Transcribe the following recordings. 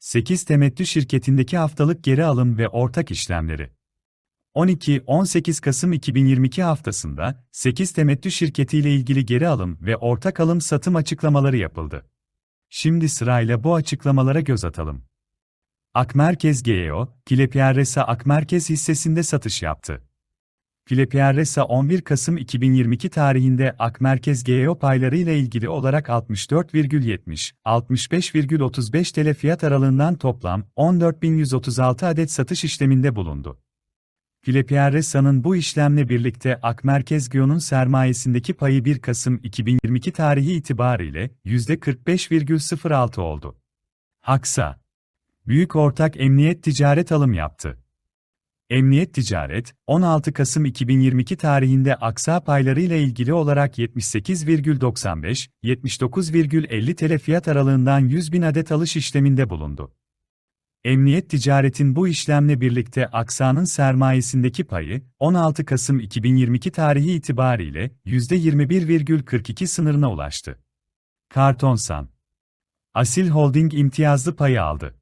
8 temettü şirketindeki haftalık geri alım ve ortak işlemleri. 12-18 Kasım 2022 haftasında 8 temettü şirketiyle ilgili geri alım ve ortak alım satım açıklamaları yapıldı. Şimdi sırayla bu açıklamalara göz atalım. Akmerkez GEO, Kilepierresa Akmerkez hissesinde satış yaptı. Filepierresa 11 Kasım 2022 tarihinde Akmerkez GEO payları ile ilgili olarak 64,70, 65,35 TL fiyat aralığından toplam 14.136 adet satış işleminde bulundu. Filepierresa'nın bu işlemle birlikte Akmerkez GEO'nun sermayesindeki payı 1 Kasım 2022 tarihi itibariyle %45,06 oldu. Haksa Büyük Ortak Emniyet Ticaret alım yaptı. Emniyet Ticaret, 16 Kasım 2022 tarihinde aksa payları ile ilgili olarak 78,95, 79,50 TL fiyat aralığından 100 bin adet alış işleminde bulundu. Emniyet Ticaret'in bu işlemle birlikte aksanın sermayesindeki payı, 16 Kasım 2022 tarihi itibariyle %21,42 sınırına ulaştı. Kartonsan Asil Holding imtiyazlı payı aldı.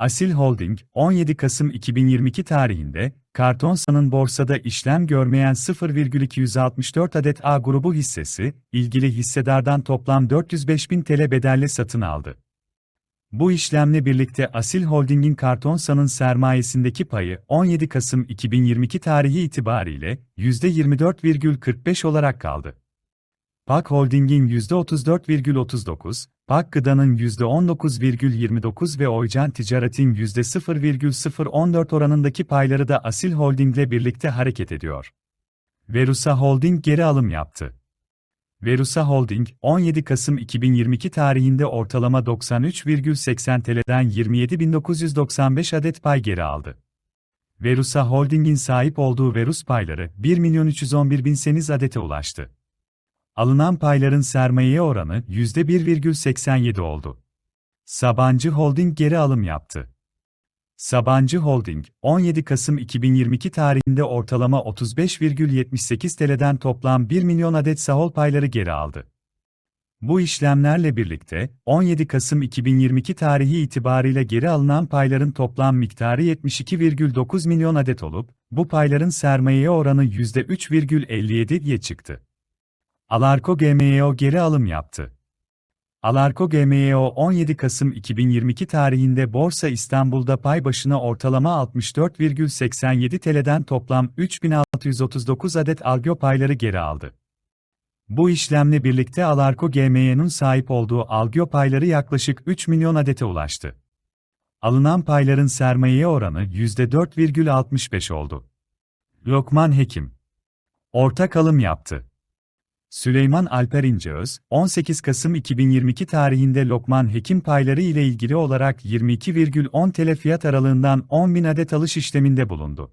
Asil Holding, 17 Kasım 2022 tarihinde, Kartonsan'ın borsada işlem görmeyen 0,264 adet A grubu hissesi, ilgili hissedardan toplam 405 bin TL bedelle satın aldı. Bu işlemle birlikte Asil Holding'in Kartonsan'ın sermayesindeki payı 17 Kasım 2022 tarihi itibariyle %24,45 olarak kaldı. Pak Holding'in %34,39, Pak Gıda'nın %19,29 ve Oycan Ticaret'in %0,014 oranındaki payları da Asil Holding'le birlikte hareket ediyor. Verusa Holding geri alım yaptı. Verusa Holding, 17 Kasım 2022 tarihinde ortalama 93,80 TL'den 27.995 adet pay geri aldı. Verusa Holding'in sahip olduğu Verus payları 1.311.000 adete ulaştı. Alınan payların sermayeye oranı %1,87 oldu. Sabancı Holding geri alım yaptı. Sabancı Holding, 17 Kasım 2022 tarihinde ortalama 35,78 TL'den toplam 1 milyon adet sahol payları geri aldı. Bu işlemlerle birlikte, 17 Kasım 2022 tarihi itibariyle geri alınan payların toplam miktarı 72,9 milyon adet olup, bu payların sermayeye oranı %3,57'ye çıktı. Alarko GMEO geri alım yaptı. Alarko GMEO 17 Kasım 2022 tarihinde Borsa İstanbul'da pay başına ortalama 64,87 TL'den toplam 3639 adet algö payları geri aldı. Bu işlemle birlikte Alarko GME'nin sahip olduğu algö payları yaklaşık 3 milyon adete ulaştı. Alınan payların sermayeye oranı %4,65 oldu. Lokman Hekim Ortak alım yaptı. Süleyman Alper İnceöz, 18 Kasım 2022 tarihinde Lokman Hekim payları ile ilgili olarak 22,10 TL fiyat aralığından 10.000 adet alış işleminde bulundu.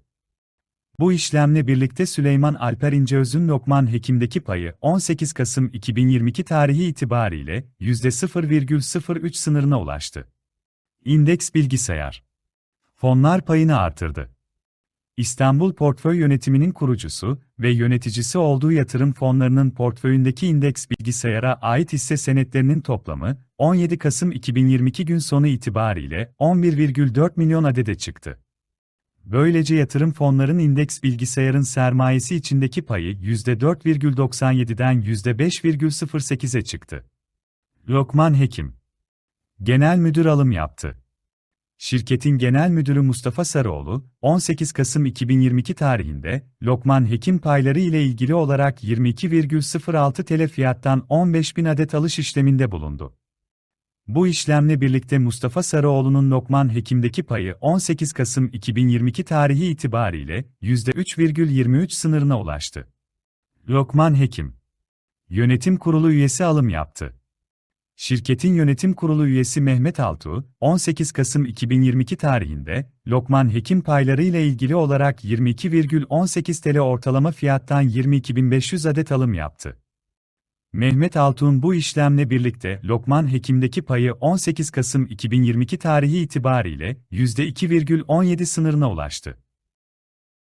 Bu işlemle birlikte Süleyman Alper İnceöz'ün Lokman Hekim'deki payı 18 Kasım 2022 tarihi itibariyle %0,03 sınırına ulaştı. İndeks Bilgisayar Fonlar payını artırdı. İstanbul Portföy Yönetimi'nin kurucusu ve yöneticisi olduğu yatırım fonlarının portföyündeki indeks bilgisayara ait hisse senetlerinin toplamı 17 Kasım 2022 gün sonu itibariyle 11,4 milyon adede çıktı. Böylece yatırım fonların indeks bilgisayarın sermayesi içindeki payı %4,97'den %5,08'e çıktı. Lokman Hekim Genel Müdür alım yaptı. Şirketin Genel Müdürü Mustafa Sarıoğlu, 18 Kasım 2022 tarihinde, Lokman Hekim payları ile ilgili olarak 22,06 TL fiyattan 15.000 adet alış işleminde bulundu. Bu işlemle birlikte Mustafa Sarıoğlu'nun Lokman Hekim'deki payı 18 Kasım 2022 tarihi itibariyle %3,23 sınırına ulaştı. Lokman Hekim Yönetim Kurulu üyesi alım yaptı. Şirketin yönetim kurulu üyesi Mehmet Altuğ, 18 Kasım 2022 tarihinde, Lokman Hekim payları ile ilgili olarak 22,18 TL ortalama fiyattan 22.500 adet alım yaptı. Mehmet Altuğ'un bu işlemle birlikte Lokman Hekim'deki payı 18 Kasım 2022 tarihi itibariyle %2,17 sınırına ulaştı.